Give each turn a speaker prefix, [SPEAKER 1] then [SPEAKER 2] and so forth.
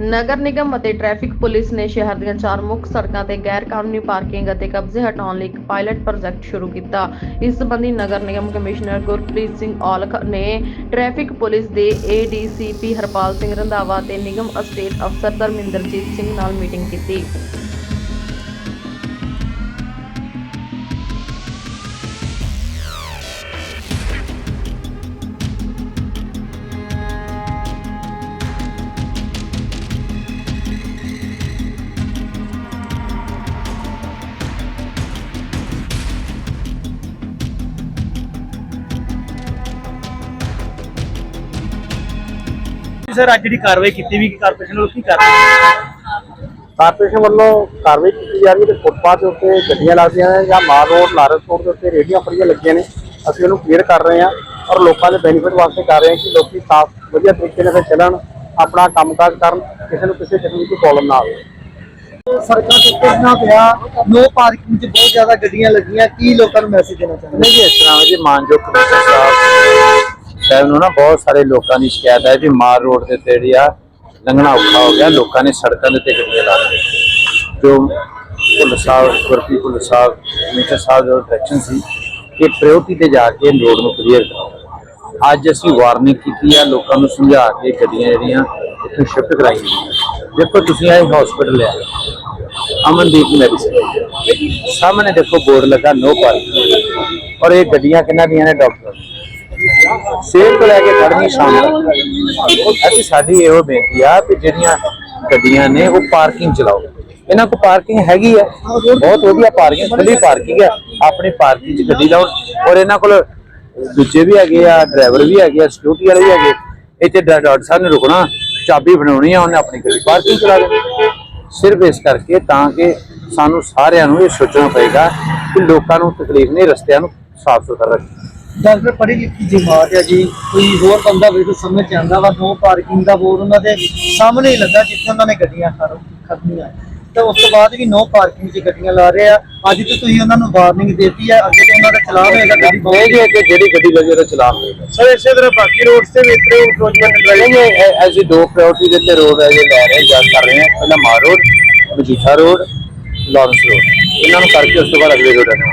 [SPEAKER 1] ਨਗਰ ਨਿਗਮ ਅਤੇ traffic police ਨੇ ਸ਼ਹਿਰ ਦੀਆਂ ਚਾਰ ਮੁੱਖ ਸੜਕਾਂ ਤੇ ਗੈਰ ਕਾਨੂੰਨੀ ਪਾਰਕਿੰਗ ਅਤੇ ਕਬਜ਼ੇ ਹਟਾਉਣ ਲਈ ਇੱਕ ਪਾਇਲਟ ਪ੍ਰੋਜੈਕਟ ਸ਼ੁਰੂ ਕੀਤਾ। ਇਸ ਸੰਬੰਧੀ ਨਗਰ ਨਿਗਮ ਕਮਿਸ਼ਨਰ ਗੁਰਪ੍ਰੀਤ ਸਿੰਘ ਔਲਖ ਨੇ ਟ੍ਰੈਫਿਕ ਪੁਲਿਸ ਦੇ ਏਡੀਸੀਪੀ ਹਰਪਾਲ ਸਿੰਘ ਰੰਧਾਵਾ ਤੇ ਨਿਗਮ ਅਸਟੇਟ ਅਫਸਰ ਧਰਮਿੰਦਰਜੀਤ ਸਿੰਘ ਨਾਲ ਮੀਟਿੰਗ ਕੀਤੀ।
[SPEAKER 2] ਸਰ ਅੱਜ ਜਿਹੜੀ ਕਾਰਵਾਈ ਕੀਤੀ ਵੀ ਕਾਰਪੋਰੇਸ਼ਨ ਵੱਲੋਂ ਕੀ ਕਰ ਰਹੀ
[SPEAKER 3] ਕਾਰਪੋਰੇਸ਼ਨ ਵੱਲੋਂ ਕਾਰਵਾਈ ਕੀਤੀ ਜਾ ਰਹੀ ਹੈ ਤੇ ਫੁੱਟਪਾਥ ਦੇ ਉੱਤੇ ਗੱਡੀਆਂ ਲੱਗਦੀਆਂ ਨੇ ਜਾਂ ਮਾਰ ਰੋਡ ਲਾਰਸ ਰੋਡ ਦੇ ਉੱਤੇ ਰੇਹੜੀਆਂ ਫੜੀਆਂ ਲੱਗੀਆਂ ਨੇ। ਅਸੀਂ ਉਹਨੂੰ ਕਲੀਅਰ ਕਰ ਰਹੇ ਹਾਂ ਔਰ ਲੋਕਾਂ ਦੇ ਬੈਨੀਫਿਟ ਵਾਸਤੇ ਕਰ ਰਹੇ ਹਾਂ ਕਿ ਲੋਕੀ ਸਾਫ਼ ਵਧੀਆ ਤਰੀਕੇ ਨਾਲ ਚੱਲਣ ਆਪਣਾ ਕੰਮਕਾਜ ਕਰਨ ਕਿਸੇ ਨੂੰ ਕਿਸੇ ਕਿਸਮ ਦੀ ਕੋਈ ਪ੍ਰੋਬਲਮ ਨਾ ਆਵੇ।
[SPEAKER 4] ਸੜਕਾਂ ਤੇ ਕਿੰਨਾ ਪਿਆ ਨੋ ਪਾਰਕਿੰਗ 'ਚ ਬਹੁਤ ਜ਼ਿਆਦਾ ਗੱਡੀਆਂ ਲੱਗੀਆਂ ਕੀ ਲੋਕਾਂ ਨੂੰ ਮੈਸੇਜ ਦੇਣਾ ਚਾਹੁੰਦੇ
[SPEAKER 3] ਜੀ ਇਸ ਤਰ੍ਹਾਂ ਜੀ ਮਾਨਯੋਗ ਕਮਿਸ਼ਨਰ ਸਾਹਿਬ ਸਾਹਿਬ ਨੂੰ ਨਾ ਬਹੁਤ ਸਾਰੇ ਲੋਕਾਂ ਦੀ ਸ਼ਿਕਾਇਤ ਹੈ ਵੀ ਮਾਰ ਰੋਡ ਦੇ ਉੱਤੇ ਜਿਹੜੀ ਆ ਲੰਘਣਾ ਔਖਾ ਹੋ ਗਿਆ। ਲੋਕਾਂ ਨੇ ਸੜਕਾਂ ਦੇ ਉੱਤੇ ਗੱਡੀਆਂ ਲਾ ਦਿੱਤੀਆਂ। ਜੋ ਪੁਲਿਸ ਸਾਹਿਬ ਗੁਰਪੀ ਭੁੱਲ ਸਾਹਿਬ ਕਮਿਸ਼ਨਰ ਸਾਹਿਬ ਦਾ ਡਾਇਰੈਕਸ਼ਨ ਸੀ ਕਿ ਪ੍ਰਾਇੋਰਟੀ ਤੇ ਜਾ ਕੇ ਰੋਡ ਨੂੰ ਕਲੀਅਰ ਕਰੋ ਅੱਜ ਅਸੀਂ ਵਾਰਨਿੰਗ ਕੀਤੀ ਆ, ਲੋਕਾਂ ਨੂੰ ਸਮਝਾ ਕੇ ਗੱਡੀਆਂ ਜਿਹੜੀਆਂ ਇੱਥੋਂ ਸ਼ਿਫਟ ਕਰਾਈਆਂ ਦੇਖੋ, ਤੁਸੀਂ ਆਏ ਹਸਪੀਟਲ ਲਿਆ ਅਮਨਦੀਪ ਮੈਡੀਸਨ ਸਾਹਮਣੇ ਦੇਖੋ, ਬੋਰਡ ਲੱਗਾ ਨੋ ਪਾਰਕਿੰਗ ਔਰ ਇਹ ਗੱਡੀਆਂ ਕਿੰਨਾ ਦੀਆਂ ਨੇ ਡਾਕਟਰ ਸਵੇਰ ਤੋਂ ਲੈ ਕੇ ਖੜਨੀ ਸ਼ਾਮ ਤੱਕ। ਅਸੀਂ ਸਾਡੀ ਇਹੋ ਬੇਨਤੀ ਆ ਕਿ ਜਿਹੜੀਆਂ ਗੱਡੀਆਂ ਨੇ ਉਹ ਪਾਰਕਿੰਗ ਚਲਾਓ। ਇਹਨਾਂ ਕੋਲ ਪਾਰਕਿੰਗ ਹੈਗੀ ਹੈ ਬਹੁਤ ਵਧੀਆ ਪਾਰਕਿੰਗ, ਖੁੱਲੀ ਪਾਰਕਿੰਗ ਹੈ ਆਪਣੀ ਪਾਰਕਿੰਗ 'ਚ ਗੱਡੀ ਲਾਓ। ਔਰ ਇਹਨਾਂ ਕੋਲ ਦੂਜੇ ਵੀ ਹੈਗੇ ਆ, ਡਰਾਈਵਰ ਵੀ ਹੈਗੇ ਆ ਸਿਕਿਉਰਿਟੀ ਵਾਲੇ ਵੀ ਹੈਗੇ। ਇੱਥੇ ਡਾਕਟਰ ਸਾਹਿਬ ਨੇ ਰੁਕਣਾ, ਚਾਬੀ ਬਣਾਉਣੀ ਆ, ਉਹਨੇ ਆਪਣੀ ਗੱਡੀ ਪਾਰਕਿੰਗ ਚਲਾ ਦੇਣੀ। ਸਿਰਫ ਇਸ ਕਰਕੇ ਤਾਂ ਕਿ ਸਾਨੂੰ ਸਾਰਿਆਂ ਨੂੰ ਇਹ ਸੋਚਣਾ ਪਏਗਾ ਕਿ ਲੋਕਾਂ ਨੂੰ ਤਕਲੀਫ ਨਹੀਂ, ਰਸਤਿਆਂ ਨੂੰ ਸਾਫ਼ ਸੁਥਰਾ ਰੱਖਣਾ
[SPEAKER 4] ਡਾਕਟਰ ਪੜ੍ਹੀ ਲਿਖੀ ਜਮਾਤ ਹੈ ਜੀ। ਕੋਈ ਹੋਰ ਬੰਦਾ ਵੀ ਸਮਝ ਚ ਆਉਂਦਾ ਵਾ ਨੋ ਪਾਰਕਿੰਗ ਦਾ ਬੋਰਡ ਉਹਨਾਂ ਦੇ ਸਾਹਮਣੇ ਹੀ ਲੱਗਾ ਜਿੱਥੇ ਉਹਨਾਂ ਨੇ ਗੱਡੀਆਂ ਖੜ ਖੜਨੀਆਂ ਤੇ ਉਸ ਤੋਂ ਬਾਅਦ ਵੀ ਨੋ ਪਾਰਕਿੰਗ 'ਚ ਗੱਡੀਆਂ ਲਾ ਰਹੇ ਆ। ਅੱਜ ਤੇ ਤੁਸੀਂ ਉਹਨਾਂ ਨੂੰ ਵਾਰਨਿੰਗ ਦਿੱਤੀ ਹੈ ਅੱਗੇ ਤੋਂ ਉਹਨਾਂ ਦਾ ਚਲਾਨ ਹੋਏਗਾ ਗੱਡੀ ਬਹੁਤ
[SPEAKER 3] ਜੀ ਅੱਗੇ ਜਿਹੜੀ ਗੱਡੀ ਲੱਗੀ ਉਹਦਾ ਚਲਾਨ ਹੋਏਗਾ।
[SPEAKER 2] ਸਰ ਇਸੇ ਤਰ੍ਹਾਂ ਬਾਕੀ ਰੋਡਸ ਤੇ ਵੀ ਇਤਰੇ ਅਪਰੋਚਮੈਂਟ
[SPEAKER 3] ਕਰਾਂਗੇ ਐਸੀ ਦੋ ਪ੍ਰਾਇੋਰਟੀ ਦੇ ਤੇ ਰੋਡ ਹੈ ਜੇ ਲੈ ਰਹੇ ਜਾ ਕਰ ਰਹੇ ਹਾਂ ਪਹਿਲਾਂ ਮਾਰ road Majitha road Lawrence road ਇਹਨਾਂ ਨੂੰ ਕਰਕੇ ਉਸ ਤੋਂ ਬਾਅਦ ਅਗਲੇ ਰੋਡ ਆਣਾ